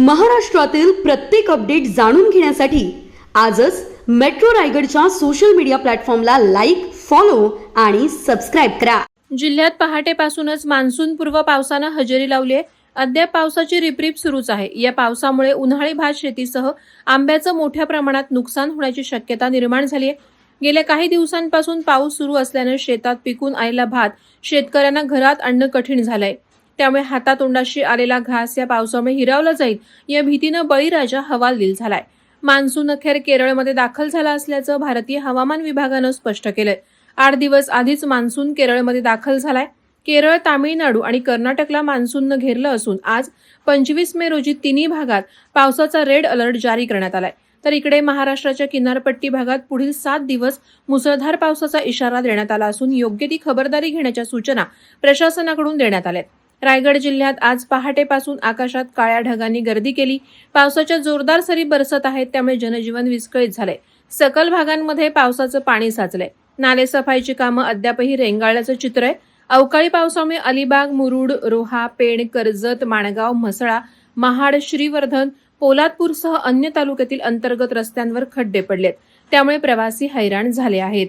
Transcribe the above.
महाराष्ट्रातील प्रत्येक अपडेट जाणून घेण्यासाठी आजच मेट्रो रायगडच्या सोशल मीडिया प्लॅटफॉर्मला लाईक फॉलो आणि सबस्क्राईब करा. जिल्ह्यात पहाटेपासूनच मान्सूनपूर्व पावसानं हजेरी लावली आहे. अद्याप पावसाची रिपरिप सुरूच आहे. या पावसामुळे उन्हाळी भात शेतीसह आंब्याचं मोठ्या प्रमाणात नुकसान होण्याची शक्यता निर्माण झाली आहे. गेल्या काही दिवसांपासून पाऊस सुरू असल्यानं शेतात पिकून आलेला भात शेतकऱ्यांना घरात आणणं कठीण झालंय. त्यामुळे हातातोंडाशी आलेला घास या पावसामुळे हिरावला जाईल या भीतीनं बळीराजा हवालदिल झालाय. मान्सून अखेर केरळमध्ये दाखल झाला असल्याचं भारतीय हवामान विभागानं स्पष्ट केलंय. आठ दिवस आधीच मान्सून केरळमध्ये दाखल झालाय. केरळ तामिळनाडू आणि कर्नाटकला मान्सूननं घेरलं असून आज पंचवीस मे रोजी तिन्ही भागात पावसाचा रेड अलर्ट जारी करण्यात आलाय. तर इकडे महाराष्ट्राच्या किनारपट्टी भागात पुढील सात दिवस मुसळधार पावसाचा इशारा देण्यात आला असून योग्य ती खबरदारी घेण्याच्या सूचना प्रशासनाकडून देण्यात आल्या रायगड जिल्ह्यात आज पहाटेपासून आकाशात काळ्या ढगांनी गर्दी केली. पावसाच्या जोरदार सरी बरसत आहेत त्यामुळे जनजीवन विस्कळीत झालंय. सकल भागांमध्ये पावसाचं पाणी साचलंय. नालेसफाईची कामं अद्यापही रेंगाळल्याचं चित्र आहे. अवकाळी पावसामुळे अलिबाग मुरुड रोहा पेण कर्जत माणगाव म्हसळा महाड श्रीवर्धन पोलादपूरसह अन्य तालुक्यातील अंतर्गत रस्त्यांवर खड्डे पडलेत. त्यामुळे प्रवासी हैराण झाले आहेत.